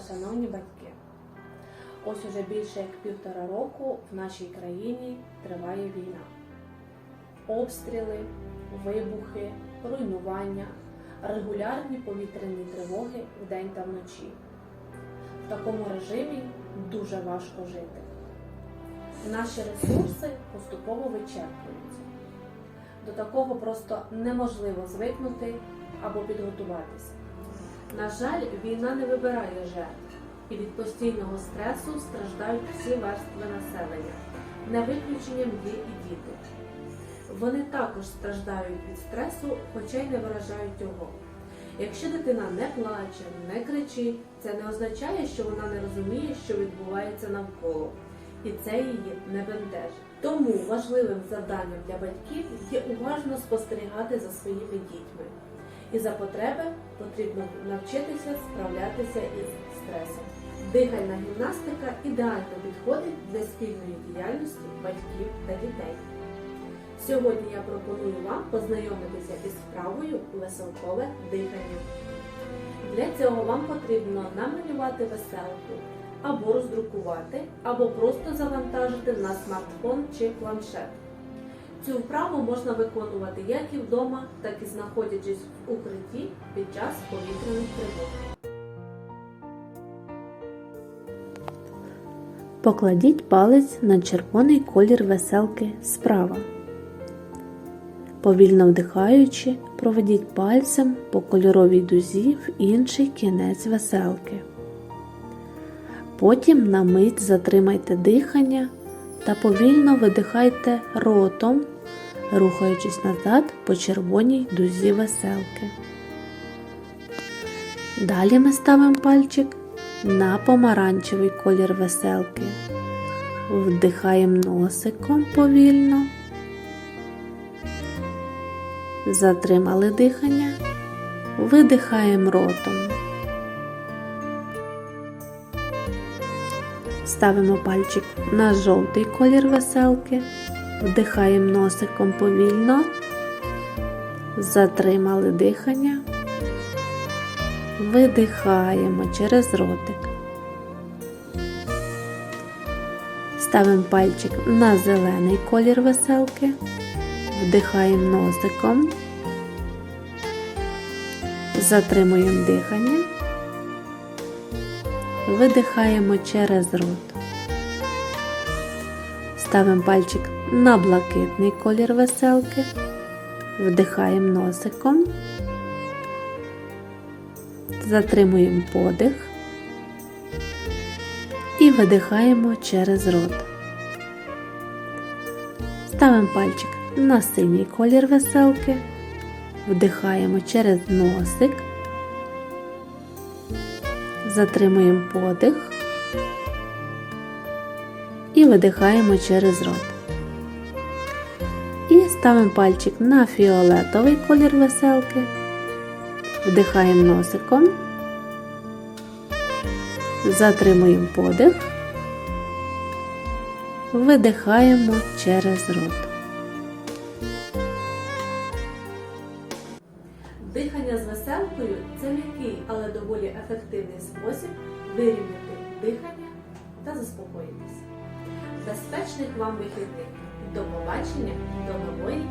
шановні батьки. Ось уже більше як півтора року в нашій країні триває війна. Обстріли, вибухи, руйнування, регулярні повітряні тривоги вдень та вночі. В такому режимі дуже важко жити. Наші ресурси поступово вичерпуються. До такого просто неможливо звикнути або підготуватися. На жаль, війна не вибирає жертв, і від постійного стресу страждають всі верстви населення, не виключенням є і діти. Вони також страждають від стресу, хоча й не виражають його. Якщо дитина не плаче, не кричить, це не означає, що вона не розуміє, що відбувається навколо, і це її не бентежить. Тому важливим завданням для батьків є уважно спостерігати за своїми дітьми. І за потреби потрібно навчитися справлятися із стресом. Дихальна гімнастика ідеально підходить для спільної діяльності батьків та дітей. Сьогодні я пропоную вам познайомитися із вправою веселкове дихання. Для цього вам потрібно намалювати веселку або роздрукувати, або просто завантажити на смартфон чи планшет. Цю вправу можна виконувати як і вдома, так і знаходячись в укритті під час повітряних тривог. Покладіть палець на червоний колір веселки справа. Повільно вдихаючи, проведіть пальцем по кольоровій дузі в інший кінець веселки. Потім на мить затримайте дихання та повільно видихайте ротом, рухаючись назад по червоній дузі веселки. Далі ми ставимо пальчик на помаранчевий колір веселки. Вдихаємо носиком повільно. Затримали дихання. Видихаємо ротом. Ставимо пальчик на жовтий колір веселки. Вдихаємо носиком повільно. Затримали дихання. Видихаємо через ротик. Ставимо пальчик на зелений колір веселки. Вдихаємо носиком. Затримуємо дихання. Видихаємо через рот. Ставимо пальчик на блакитний колір веселки. Вдихаємо носиком. Затримуємо подих і видихаємо через рот. Ставимо пальчик на синій колір веселки, вдихаємо через носик, затримуємо подих і видихаємо через рот. І ставимо пальчик на фіолетовий колір веселки. Вдихаємо носиком, затримуємо подих, видихаємо через рот. Дихання з веселкою це м'який, але доволі ефективний спосіб вирівняти дихання та заспокоїтися. Безпечних вам вихідних. До побачення, до нової!